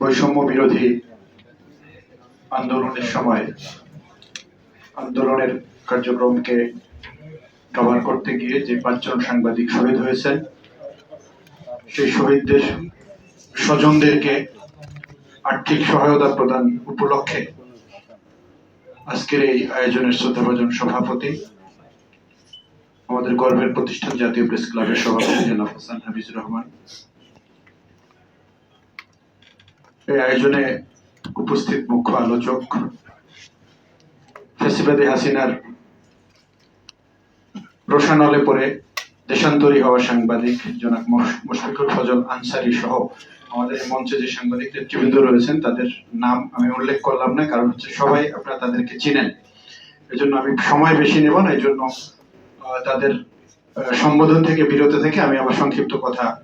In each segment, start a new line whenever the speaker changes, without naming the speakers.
বৈষম্য বিরোধী আন্দোলনের সময় আন্দোলনের কার্যক্রমকে কভার করতে গিয়ে যে পাঁচজন সাংবাদিক শহীদ হয়েছেন, সেই শহীদদের স্বজনদেরকে আর্থিক সহায়তা প্রদান উপলক্ষে আজকের এই আয়োজনের শ্রদ্ধাভাজন সভাপতি, আমাদের গর্বের প্রতিষ্ঠান জাতীয় প্রেস ক্লাবের সভাপতি জনাব হাসান হাফিজুর রহমান। আয়োজনে উপস্থিত মুখ্য আলোচক, ফেসিবাদী হাসিনার রোশানলে পরে দেশান্তরী হওয়া সাংবাদিক মোশ- মুশফিকুল ফজল আনসারি সহ আমাদের মঞ্চে যে সাংবাদিক নেতৃবৃন্দ রয়েছেন, তাদের নাম আমি উল্লেখ করলাম না, কারণ হচ্ছে সবাই আপনারা তাদেরকে চিনেন। এজন্য আমি সময় বেশি নেব না এই জন্য তাদের সম্বোধন থেকে, বিরত থেকে আমি আমার সংক্ষিপ্ত কথা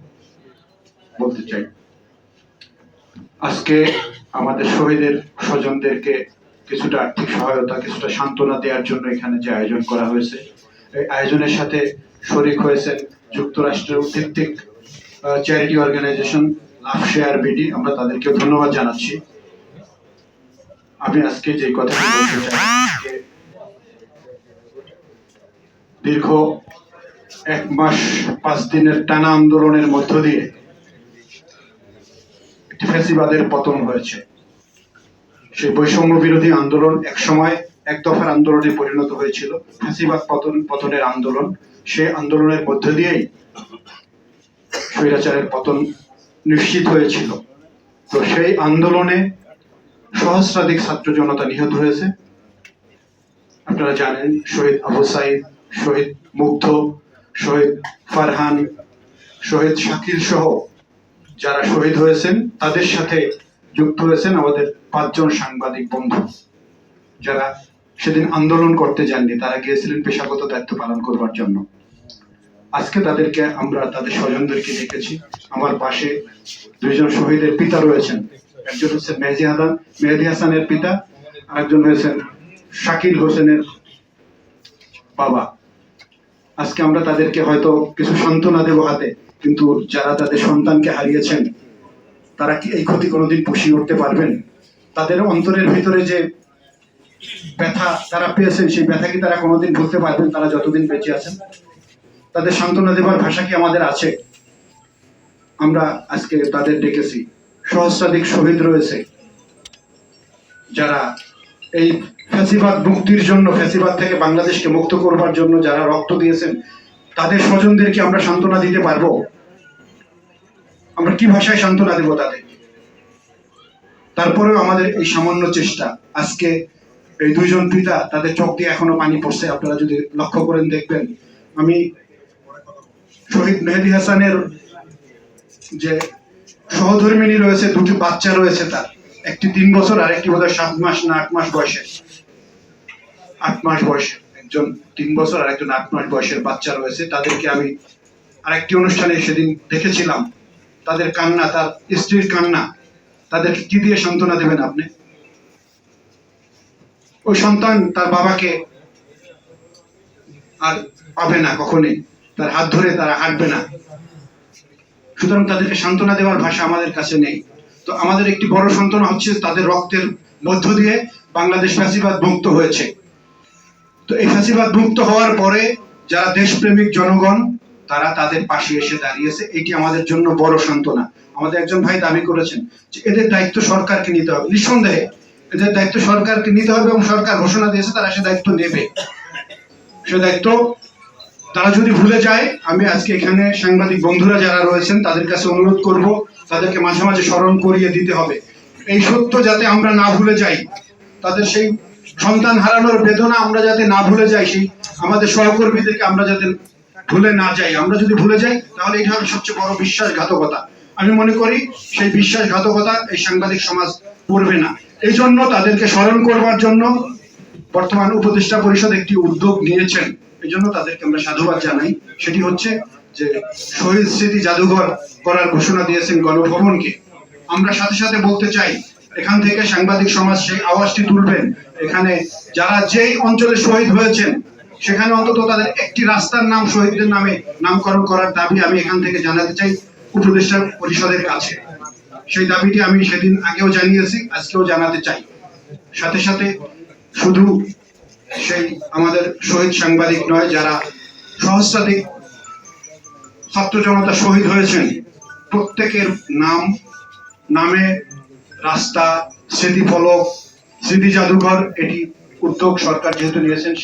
বলতে চাই। আজকে আমাদের শহীদের স্বজনদেরকে কিছুটা আর্থিক সহায়তা, কিছুটা সান্ত্বনা দেওয়ার জন্য এখানে যে আয়োজন করা হয়েছে, এই আয়োজনের সাথে শরিক হয়েছেন যুক্তরাষ্ট্রের ভিত্তিক charity organisation Love Share BD. আমরা তাদেরকে ধন্যবাদ জানাচ্ছি। আমি আজকে যে কথা বলতে চাই দীর্ঘ এক মাস, পাঁচ দিনের টানা আন্দোলনের মধ্য দিয়ে একটি ফ্যাসিবাদের পতন হয়েছে। সেই বৈষম্য বিরোধী আন্দোলন এক সময় এক দফার আন্দোলনে পরিণত হয়েছিল। ফ্যাসিবাদ পতন, পতনের আন্দোলন সেই আন্দোলনের মধ্য দিয়েই স্বৈরাচারের পতন নিশ্চিত হয়েছিল। তো সেই আন্দোলনে সহস্রাধিক ছাত্র জনতা নিহত হয়েছে। আপনারা জানেন, শহীদ আবু সাইদ, শহীদ মুগ্ধ, শহীদ ফারহান, শহীদ শাকিল সহ যারা শহীদ হয়েছেন, তাদের সাথে যুক্ত হয়েছেন আমাদের পাঁচজন সাংবাদিক বন্ধু। যারা সেদিন আন্দোলন করতে যাননি, তারা গিয়েছিলেন পেশাগত দায়িত্ব পালন করবার জন্য। আজকে তাদেরকে আমরা, তাদের স্বজনদেরকে দেখেছি। আমার পাশে দুইজন শহীদের পিতা রয়েছেন। একজন হচ্ছে মেহেদি হাসান, মেহেদি হাসানের পিতা। আরেকজন হয়েছেন শাকিল হোসেনের বাবা। আজকে আমরা তাদেরকে হয়তো কিছু সান্ত্বনা দেবো হাতে। কিন্তু যারা তাদের সন্তানকে হারিয়েছেন, তারা কি এই ক্ষতি কোনোদিন পুষিয়ে উঠতে পারবেন? তাদের অন্তরের ভিতরে যে ব্যথা তারা পেয়েছেন, সেই ব্যথা কি তারা কোনোদিন ভুলতে পারবেন? তারা যতদিন বেঁচে আছেন। তাদের সান্ত্বনা দেবার ভাষা কি আমাদের আছে? আমরা আজকে তাদের ডেকেছি। সহস্রাধিক শহীদ রয়েছে। যারা এই ফ্যাসিবাদ মুক্তির জন্য, ফ্যাসিবাদ থেকে বাংলাদেশকে মুক্ত করবার জন্য যারা রক্ত দিয়েছেন তাদের স্বজনদেরকে আমরা সান্ত্বনা দিতে পারব? আমরা কি ভাষায় সান্ত্বনা দেব তাদের? তারপরেও আমাদের এই সামান্য চেষ্টা। আজকে এই দুইজন পিতা, তাদের চোখ দিয়ে এখনও পানি পড়ছে। আপনারা যদি লক্ষ্য করেন, দেখবেন, আমি শহীদ মেহেদি হাসানের যে সহধর্মিনী রয়েছে, দুটি বাচ্চা রয়েছে তার। একটি তিন বছর আর একটি বোধহয় সাত মাস না, আট মাস বয়সে আট মাস বয়সের। একজন তিন বছর আর একজন আট মাস বয়সের বাচ্চা রয়েছে, তাদেরকে আমি আরেকটি অনুষ্ঠানে সেদিন দেখেছিলাম। তাদের কান্না, তার স্ত্রীর কান্না তাদেরকে কি দিয়ে সান্ত্বনা দেবেন আপনি? ওই সন্তান তার বাবাকে আর পাবে না কখনই। তার হাত ধরে তারা হাঁটবে না। সুতরাং তাদেরকে সান্ত্বনা দেওয়ার ভাষা আমাদের কাছে নেই। তো আমাদের একটি বড় সান্ত্বনা হচ্ছে তাদের রক্তের মধ্য দিয়ে বাংলাদেশ ফ্যাসিবাদ মুক্ত হয়েছে। তো এই ফ্যাসিবাদ মুক্ত হওয়ার পরে যারা দেশপ্রেমিক জনগণ, তারা তাদের পাশে এসে দাঁড়িয়েছে। এটি আমাদের জন্য বড় সান্ত্বনা। আমাদের একজন ভাই দাবি করেছেন যে এদের দায়িত্ব সরকারকে নিতে হবে। নিঃসন্দেহে, এদের দায়িত্ব সরকারকে নিতে হবে এবং সরকার ঘোষণা দিয়েছে তারা সে দায়িত্ব নেবে। সে দায়িত্ব তারা যদি ভুলে যায়, আমি আজকে এখানে সাংবাদিক বন্ধুরা যারা রয়েছেন, তাদের কাছে অনুরোধ করব, তাদেরকে মাঝে মাঝে স্মরণ করিয়ে দিতে হবে। এই সত্য যাতে আমরা না ভুলে যাই, তাদের সেই সন্তান হারানোর বেদনা আমরা যাতে না ভুলে যাই, সেই আমাদের সহকর্মীদেরকে আমরা যাতে ভুলে না যাই। আমরা যদি ভুলে যাই, তাহলে এটা হবে সবচেয়ে বড় বিশ্বাসঘাতকতা। আমি মনে করি সেই বিশ্বাসঘাতকতা এই সাংবাদিক সমাজ করবে না। এই জন্য তাদেরকে স্মরণ করবার জন্য বর্তমান উপদেষ্টা পরিষদ একটি উদ্যোগ নিয়েছেন। এই জন্য তাদেরকে আমরা সাধুবাদ জানাই। সেটি হচ্ছে যে শহীদ স্মৃতি জাদুঘর করার ঘোষণা দিয়েছেন গণভবনকে। আমরা সাথে সাথে বলতে চাই, এখান থেকে সাংবাদিক সমাজ সেই আওয়াজটি তুলবেন এখানে যারা যেই অঞ্চলে শহীদ হয়েছেন, সেখানে অন্তত তাদের একটি রাস্তার নাম শহীদদের নামে নামকরণ করার দাবি আমি এখান থেকে জানাতে চাই উপদেষ্টা পরিষদের কাছে। সেই দাবিটি আমি সেদিন আগেও জানিয়েছি, আজকেও জানাতে চাই। সাথে সাথে শুধু সেই আমাদের শহীদ সাংবাদিক নয়, যারা সহস্রাধিক ছাত্র জনতা শহীদ হয়েছেন, প্রত্যেকের নাম, নামে রাস্তা, স্মৃতিফলক স্মৃতি জাদুঘর এটি উদ্যোগ সরকার যেহেতু নিয়েছেন